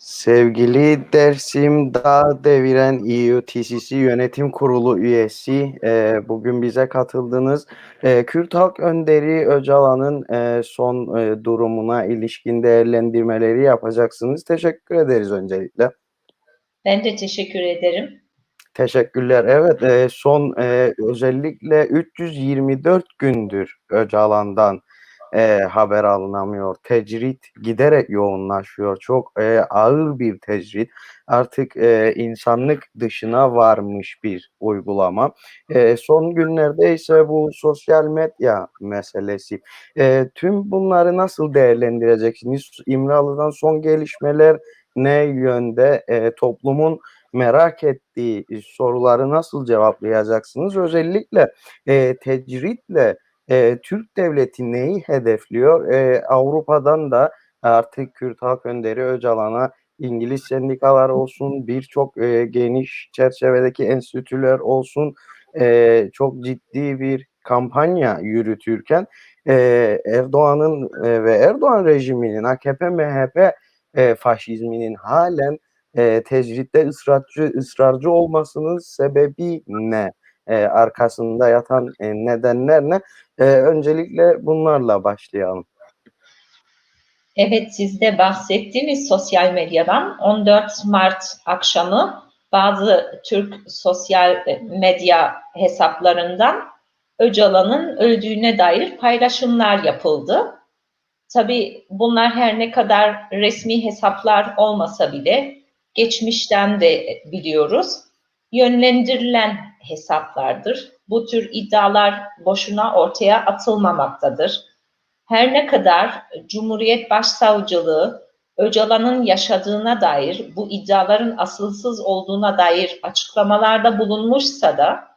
Sevgili Dersim Dağ Deviren EUTCC Yönetim Kurulu üyesi, eee, bugün bize katıldınız. Eee, Kürt Halk Önderi Öcalan'ın, eee, son, eee, durumuna ilişkin değerlendirmeleri yapacaksınız. Teşekkür ederiz öncelikle. Ben de teşekkür ederim. Teşekkürler. Evet, eee, son, eee, özellikle 324 gündür Öcalan'dan, eee, haber alınamıyor. Tecrit giderek yoğunlaşıyor. Çok, eee, ağır bir tecrit. Artık, eee, insanlık dışına varmış bir uygulama. Eee, son günlerde ise bu sosyal medya meselesi. Eee, tüm bunları nasıl değerlendireceksiniz? İmralı'dan son gelişmeler ne yönde? Eee, toplumun merak ettiği soruları nasıl cevaplayacaksınız? Özellikle, eee, tecritle, eee, Türk devleti neyi hedefliyor? Eee, Avrupa'dan da artık Kürt Halk Önderi Öcalan'a İngiliz sendikalar olsun, birçok, eee, geniş çerçevedeki enstitüler olsun, eee, çok ciddi bir kampanya yürütürken, eee, Erdoğan'ın, eee, ve Erdoğan rejiminin, AKP, MHP, eee, faşizminin hâlen, eee, tecritte ısrarcı ısrarcı olmasının sebebi ne? Eee, arkasında yatan, eee, nedenler ne? Eee, öncelikle bunlarla başlayalım. Evet, siz de bahsettiniz sosyal medyadan. 14 Mart akşamı bazı Türk sosyal medya hesaplarından Öcalan'ın öldüğüne dair paylaşımlar yapıldı. Tabii bunlar her ne kadar resmi hesaplar olmasa bile geçmişten de biliyoruz. Yönlendirilen hesaplardır. Bu tür iddialar boşuna ortaya atılmamaktadır. Her ne kadar Cumhuriyet Başsavcılığı Öcalan'ın yaşadığına dair, bu iddiaların asılsız olduğuna dair açıklamalarda bulunmuşsa da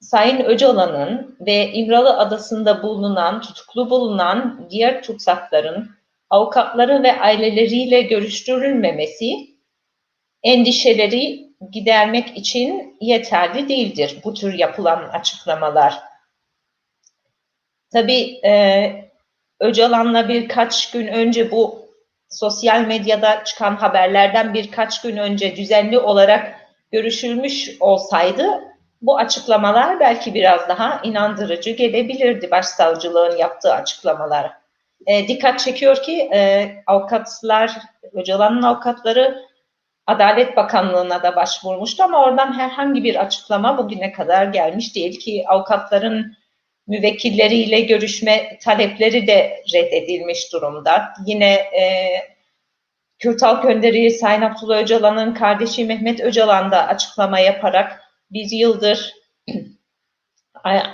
Sayın Öcalan'ın ve İmralı Adası'nda bulunan, tutuklu bulunan diğer tutsakların avukatları ve aileleriyle görüştürülmemesi endişeleri gidermek için yeterli değildir bu tür yapılan açıklamalar. Tabii e, Öcalan'la birkaç gün önce bu sosyal medyada çıkan haberlerden birkaç gün önce düzenli olarak görüşülmüş olsaydı bu açıklamalar belki biraz daha inandırıcı gelebilirdi başsavcılığın yaptığı açıklamalar. E, dikkat çekiyor ki e, avukatlar, Öcalan'ın avukatları Adalet Bakanlığı'na da başvurmuştu ama oradan herhangi bir açıklama bugüne kadar gelmiş değil ki avukatların müvekkilleriyle görüşme talepleri de reddedilmiş durumda. Yine e, Kürt Halk Önderi Sayın Abdullah Öcalan'ın kardeşi Mehmet Öcalan da açıklama yaparak bir yıldır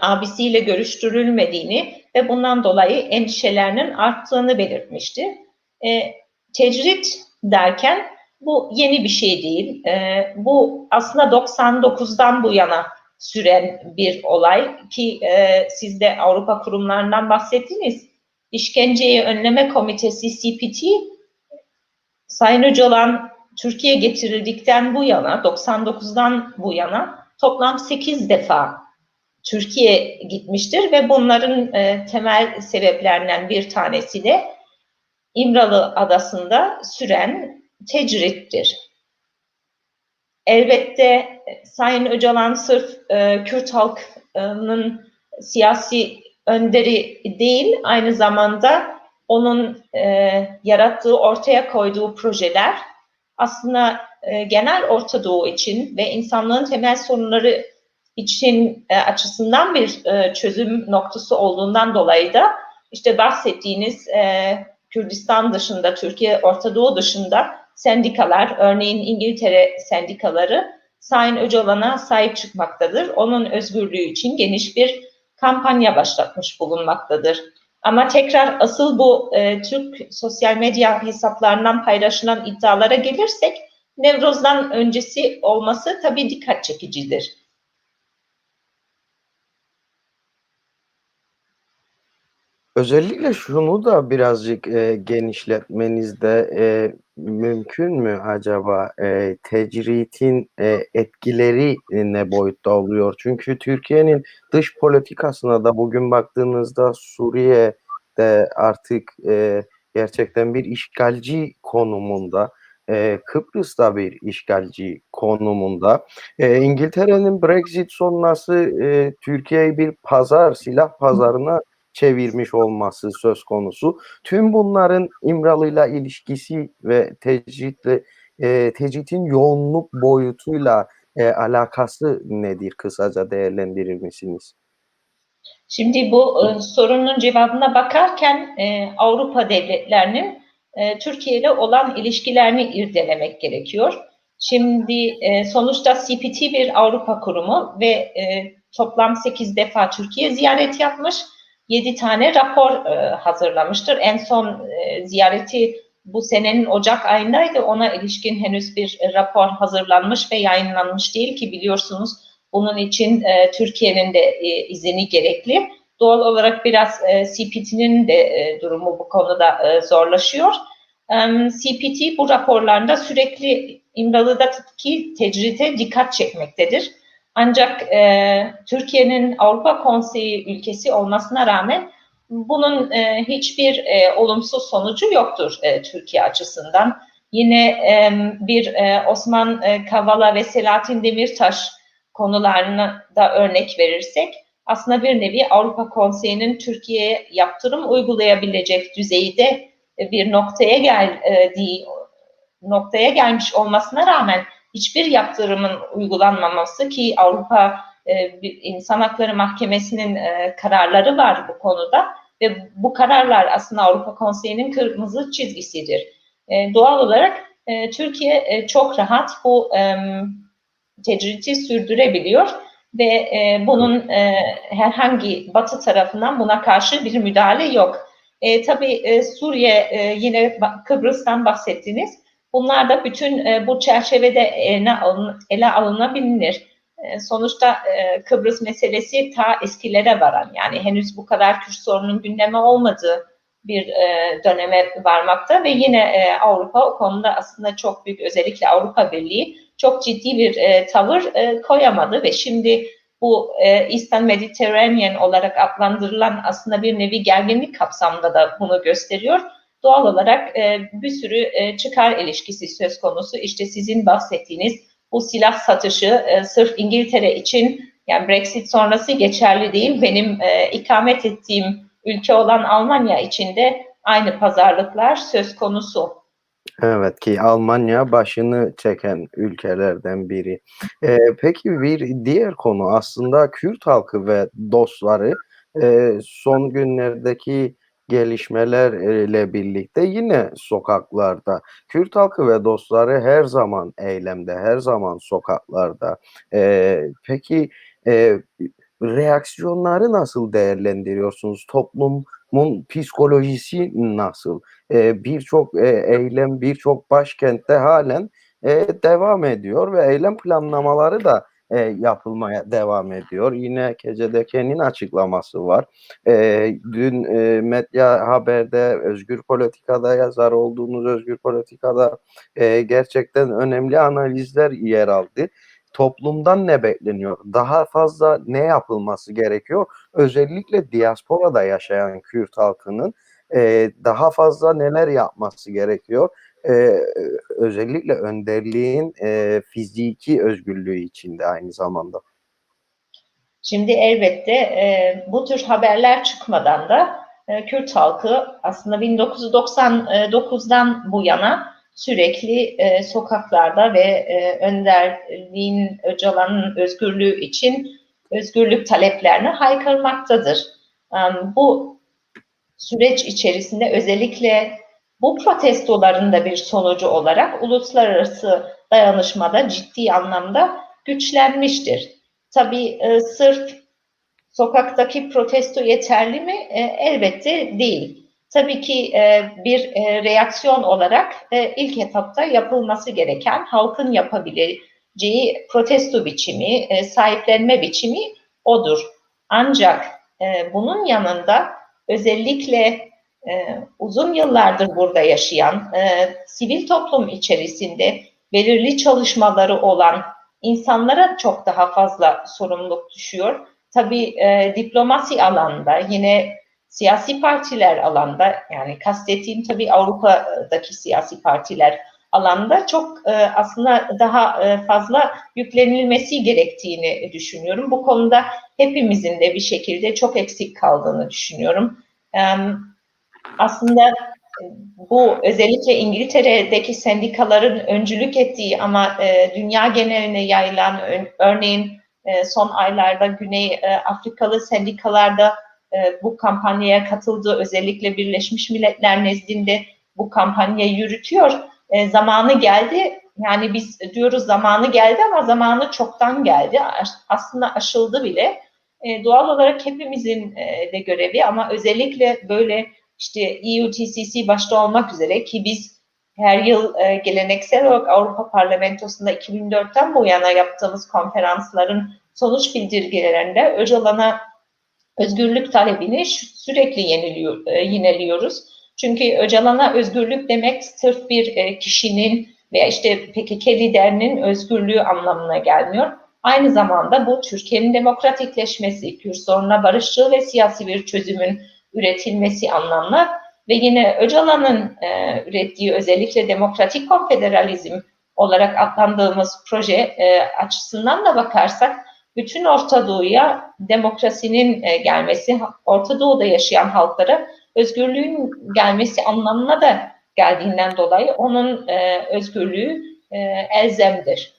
abisiyle görüştürülmediğini ve bundan dolayı endişelerinin arttığını belirtmişti. E, tecrit derken bu yeni bir şey değil. E, bu aslında 99'dan bu yana süren bir olay ki e, siz de Avrupa kurumlarından bahsettiniz. İşkenceyi Önleme Komitesi CPT Sayın Öcalan Türkiye getirildikten bu yana 99'dan bu yana toplam 8 defa Türkiye gitmiştir ve bunların e, temel sebeplerinden bir tanesi de İmralı Adası'nda süren tecrittir. Elbette Sayın Öcalan sırf e, Kürt halkının siyasi önderi değil, aynı zamanda onun e, yarattığı, ortaya koyduğu projeler aslında e, genel Orta Doğu için ve insanlığın temel sorunları için e, açısından bir e, çözüm noktası olduğundan dolayı da işte bahsettiğiniz e, Kürdistan dışında, Türkiye, Orta Doğu dışında sendikalar, örneğin İngiltere sendikaları Sayın Öcalan'a sahip çıkmaktadır. Onun özgürlüğü için geniş bir kampanya başlatmış bulunmaktadır. Ama tekrar asıl bu e, Türk sosyal medya hesaplarından paylaşılan iddialara gelirsek, Nevroz'dan öncesi olması tabii dikkat çekicidir. Özellikle şunu da birazcık, eee, genişletmeniz de, eee, mümkün mü acaba? Eee, tecritin, eee, etkileri, eee, ne boyutta oluyor? Çünkü Türkiye'nin dış politikasına da bugün baktığınızda Suriye'de artık, eee, gerçekten bir işgalci konumunda, eee, Kıbrıs'ta bir işgalci konumunda. Eee, İngiltere'nin Brexit sonrası, eee, Türkiye'yi bir pazar, silah pazarına çevirmiş olması söz konusu. Tüm bunların İmralı'yla ilişkisi ve tecritle eee, tecritin yoğunluk boyutuyla, eee, alakası nedir? Kısaca değerlendirir misiniz? Şimdi bu, ııı, sorunun cevabına bakarken, eee, Avrupa devletlerinin, eee, Türkiye ile olan ilişkilerini irdelemek gerekiyor. Şimdi, eee, sonuçta CPT bir Avrupa kurumu ve, eee, toplam 8 defa Türkiye ziyareti yapmış, 7 tane rapor, eee, hazırlamıştır. En son, eee, ziyareti bu senenin ocak ayındaydı. Ona ilişkin henüz bir rapor hazırlanmış ve yayınlanmış değil ki biliyorsunuz bunun için, eee, Türkiye'nin de, eee, izni gerekli. Doğal olarak biraz, eee, CPT'nin de, eee, durumu bu konuda, eee, zorlaşıyor. Emm, CPT bu raporlarında sürekli İmralı'daki tecrite dikkat çekmektedir. Ancak, eee, Türkiye'nin Avrupa Konseyi ülkesi olmasına rağmen bunun, eee, hiçbir, eee, olumsuz sonucu yoktur, eee, Türkiye açısından. Yine, emm, bir, eee, Osman, eee, Kavala ve Selahattin Demirtaş konularına da örnek verirsek aslında bir nevi Avrupa Konseyi'nin Türkiye'ye yaptırım uygulayabilecek düzeyde, eee, bir noktaya geldiği noktaya gelmiş olmasına rağmen hiçbir yaptırımın uygulanmaması ki Avrupa, bir İnsan Hakları Mahkemesi'nin, eee, kararları var bu konuda ve bu kararlar aslında Avrupa Konseyi'nin kırmızı çizgisidir. Eee, doğal olarak, Türkiye, çok rahat bu, emm, tecriti sürdürebiliyor ve, bunun, herhangi Batı tarafından buna karşı bir müdahale yok. Tabii, Suriye, yine Kıbrıs'tan bahsettiniz. Bunlar da bütün, eee, bu çerçevede ele alınabilir. Eee, sonuçta, eee, Kıbrıs meselesi ta eskilere varan, yani henüz bu kadar Kürt sorununun gündeme olmadığı bir, döneme varmakta ve yine, Avrupa o konuda aslında çok büyük, özellikle Avrupa Birliği çok ciddi bir, tavır, koyamadı ve şimdi bu, eee, Eastern Mediterranean olarak adlandırılan aslında bir nevi gerginlik kapsamında da bunu gösteriyor. Doğal olarak, eee, bir sürü, eee, çıkar ilişkisi söz konusu. İşte sizin bahsettiğiniz bu silah satışı, eee, sırf İngiltere için, yani Brexit sonrası geçerli değil. Benim, eee, ikamet ettiğim ülke olan Almanya için de aynı pazarlıklar söz konusu. Evet ki Almanya başını çeken ülkelerden biri. Eee, peki bir diğer konu aslında Kürt halkı ve dostları, eee, son günlerdeki gelişmeler ile birlikte yine sokaklarda. Kürt halkı ve dostları her zaman eylemde, her zaman sokaklarda. Eee, peki, eee, reaksiyonları nasıl değerlendiriyorsunuz? Toplumun psikolojisi nasıl? Eee, birçok, eee, eylem birçok başkentte hâlen, eee, devam ediyor ve eylem planlamaları da, eee, yapılmaya devam ediyor. Yine KCDK'nin açıklaması var. Eee, dün, eee, Medya Haber'de, Özgür Politika'da yazar olduğunuz Özgür Politika'da, eee, gerçekten önemli analizler yer aldı. Toplumdan ne bekleniyor? Daha fazla ne yapılması gerekiyor? Özellikle diasporada yaşayan Kürt halkının, eee, daha fazla neler yapması gerekiyor? Eee, özellikle önderliğin, eee, fiziki özgürlüğü için de aynı zamanda. Şimdi elbette, eee, bu tür haberler çıkmadan da, eee, Kürt halkı aslında 1999'dan bu yana sürekli, eee, sokaklarda ve, eee, önderliğin, Öcalan'ın özgürlüğü için özgürlük taleplerini haykırmaktadır. Emm, bu süreç içerisinde özellikle bu protestoların da bir sonucu olarak uluslararası dayanışma da ciddi anlamda güçlenmiştir. Tabii, eee, sırf sokaktaki protesto yeterli mi? Eee, elbette değil. Tabii ki, eee, bir, eee, reaksiyon olarak, eee, ilk etapta yapılması gereken halkın yapabileceği protesto biçimi, eee, sahiplenme biçimi odur. Ancak, eee, bunun yanında özellikle, eee, uzun yıllardır burada yaşayan, eee, sivil toplum içerisinde belirli çalışmaları olan insanlara çok daha fazla sorumluluk düşüyor. Tabii, eee, diplomasi alanında yine siyasi partiler alanda yani kastettiğim tabii Avrupa'daki siyasi partiler alanda çok e, aslında daha e, fazla yüklenilmesi gerektiğini düşünüyorum. Bu konuda hepimizin de bir şekilde çok eksik kaldığını düşünüyorum. E, aslında bu özellikle İngiltere'deki sendikaların öncülük ettiği ama e, dünya geneline yayılan örneğin e, son aylarda Güney e, Afrikalı sendikalarda e, bu kampanyaya katıldı. Özellikle Birleşmiş Milletler nezdinde bu kampanyayı yürütüyor. E, zamanı geldi. Yani biz diyoruz zamanı geldi ama zamanı çoktan geldi. Aslında aşıldı bile. E, doğal olarak hepimizin e, de görevi ama özellikle böyle işte EUTCC başta olmak üzere ki biz her yıl e, geleneksel olarak Avrupa Parlamentosu'nda 2004'ten bu yana yaptığımız konferansların sonuç bildirgelerinde Öcalan'a özgürlük talebini sürekli yeniliyor, e, yineliyoruz. Çünkü Öcalan'a özgürlük demek sırf bir e, kişinin veya işte PKK liderinin özgürlüğü anlamına gelmiyor. Aynı zamanda bu Türkiye'nin demokratikleşmesi, Kürt sorununa barışçıl ve siyasi bir çözümün üretilmesi anlamına ve yine Öcalan'ın e, ürettiği özellikle demokratik konfederalizm olarak adlandığımız proje e, açısından da bakarsak bütün Orta Doğu'ya demokrasinin e, gelmesi, Orta Doğu'da yaşayan halklara özgürlüğün gelmesi anlamına da geldiğinden dolayı onun e, özgürlüğü e, elzemdir.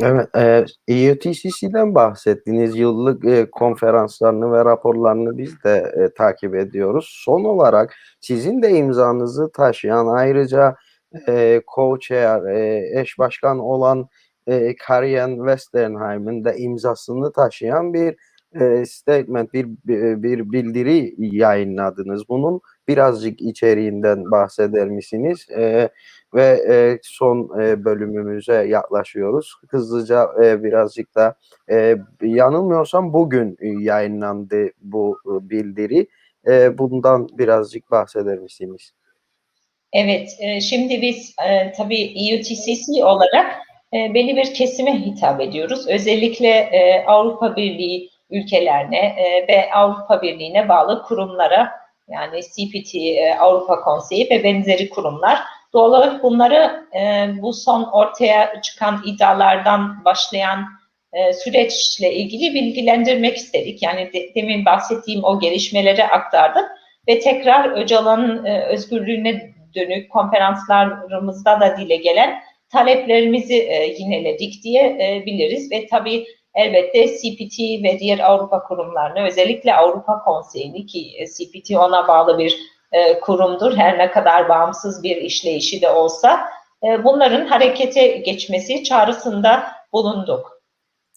Evet, e, EUTCC'den bahsettiniz. Yıllık e, konferanslarını ve raporlarını biz de e, takip ediyoruz. Son olarak sizin de imzanızı taşıyan ayrıca e, co-chair, e, eş başkan olan e, Karian Westernheim'in de imzasını taşıyan bir e, statement, bir, bir bildiri yayınladınız. Bunun birazcık içeriğinden bahseder misiniz? E, ve e, son e, bölümümüze yaklaşıyoruz. Hızlıca e, birazcık da e, yanılmıyorsam bugün yayınlandı bu e, bildiri. E, bundan birazcık bahseder misiniz? Evet, e, şimdi biz e, tabii EUTCC olarak e, belli bir kesime hitap ediyoruz. Özellikle e, Avrupa Birliği ülkelerine e, ve Avrupa Birliği'ne bağlı kurumlara yani CPT, e, Avrupa Konseyi ve benzeri kurumlar doğal olarak bunları e, bu son ortaya çıkan iddialardan başlayan e, süreçle ilgili bilgilendirmek istedik. Yani de, demin bahsettiğim o gelişmeleri aktardık ve tekrar Öcalan'ın e, özgürlüğüne dönük konferanslarımızda da dile gelen taleplerimizi e, yineledik diye e, ve tabii elbette CPT ve diğer Avrupa kurumlarını özellikle Avrupa Konseyi'ni ki e, CPT ona bağlı bir e, kurumdur her ne kadar bağımsız bir işleyişi de olsa e, bunların harekete geçmesi çağrısında bulunduk.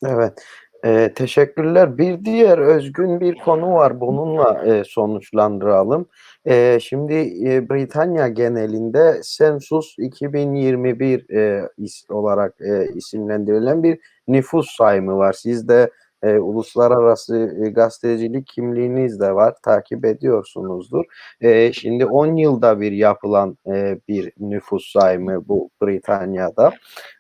Evet. E, teşekkürler. Bir diğer özgün bir konu var. Bununla e, sonuçlandıralım. E, şimdi e, Britanya genelinde Census 2021 e, is, olarak e, isimlendirilen bir nüfus sayımı var. Siz de e, uluslararası e, gazetecilik kimliğiniz de var. Takip ediyorsunuzdur. E, şimdi 10 yılda bir yapılan e, bir nüfus sayımı bu Britanya'da.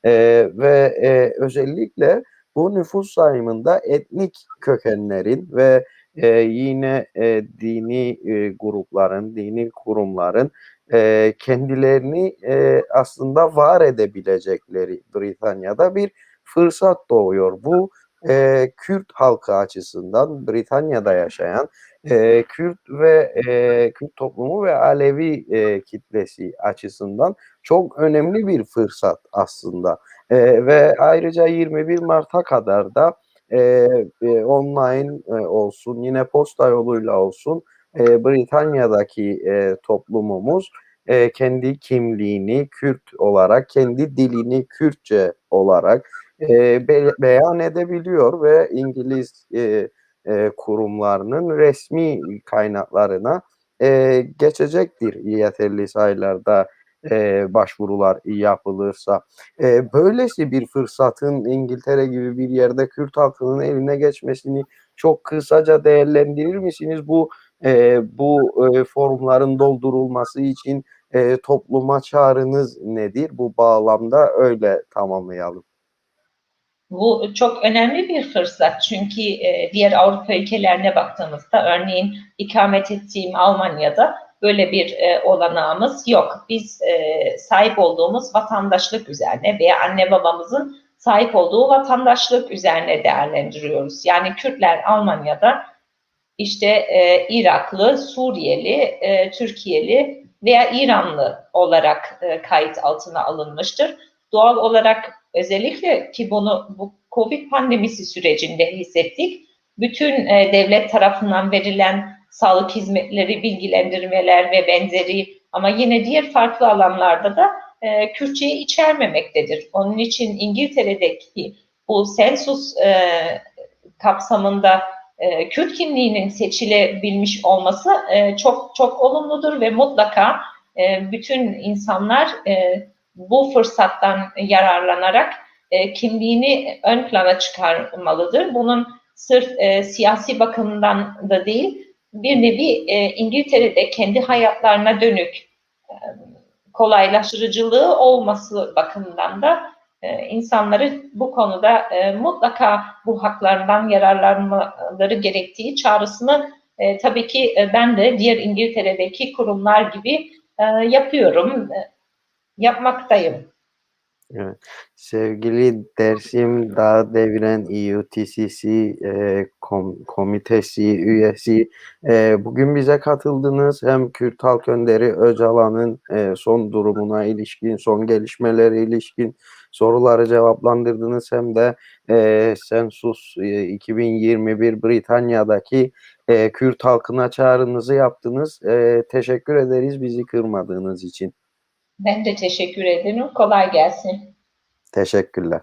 E, ve e, özellikle bu nüfus sayımında etnik kökenlerin ve e, yine e, dini e, grupların, dini kurumların e, kendilerini e, aslında var edebilecekleri Britanya'da bir fırsat doğuyor. Bu e, Kürt halkı açısından Britanya'da yaşayan e, Kürt ve e, Kürt toplumu ve Alevi e, kitlesi açısından çok önemli bir fırsat aslında. E, ve ayrıca 21 Mart'a kadar da e, e, online e, olsun yine posta yoluyla olsun e, Britanya'daki e, toplumumuz e, kendi kimliğini Kürt olarak, kendi dilini Kürtçe olarak e, be, beyan edebiliyor ve İngiliz e, e, kurumlarının resmi kaynaklarına e, geçecektir yeterli sayılarda e, başvurular yapılırsa. E, böylesi bir fırsatın İngiltere gibi bir yerde Kürt halkının eline geçmesini çok kısaca değerlendirir misiniz? Bu e, bu e, formların doldurulması için e, topluma çağrınız nedir? Bu bağlamda öyle tamamlayalım. Bu çok önemli bir fırsat çünkü e, diğer Avrupa ülkelerine baktığımızda örneğin ikamet ettiğim Almanya'da böyle bir e, olanağımız yok. Biz e, sahip olduğumuz vatandaşlık üzerine veya anne babamızın sahip olduğu vatandaşlık üzerine değerlendiriyoruz. Yani Kürtler Almanya'da işte e, Iraklı, Suriyeli, e, Türkiye'li veya İranlı olarak e, kayıt altına alınmıştır. Doğal olarak özellikle ki bunu bu Covid pandemisi sürecinde hissettik. Bütün e, devlet tarafından verilen sağlık hizmetleri, bilgilendirmeler ve benzeri ama yine diğer farklı alanlarda da e, Kürtçeyi içermemektedir. Onun için İngiltere'deki bu sensus e, kapsamında e, Kürt kimliğinin seçilebilmiş olması e, çok çok olumludur ve mutlaka e, bütün insanlar e, bu fırsattan yararlanarak e, kimliğini ön plana çıkarmalıdır. Bunun sırf e, siyasi bakımdan da değil, bir nevi e, İngiltere'de kendi hayatlarına dönük e, kolaylaştırıcılığı olması bakımından da e, insanları bu konuda e, mutlaka bu haklarından yararlanmaları gerektiği çağrısını e, tabii ki e, ben de diğer İngiltere'deki kurumlar gibi e, yapıyorum, e, yapmaktayım. Evet. Sevgili Dersim Dağ Deviren EUTCC e, kom- komitesi üyesi e, bugün bize katıldınız. Hem Kürt Halk Önderi Öcalan'ın e, son durumuna ilişkin, son gelişmelere ilişkin soruları cevaplandırdınız. Hem de e, Sensus e, 2021 Britanya'daki e, Kürt halkına çağrınızı yaptınız. E, teşekkür ederiz bizi kırmadığınız için. Ben de teşekkür ederim. Kolay gelsin. Teşekkürler.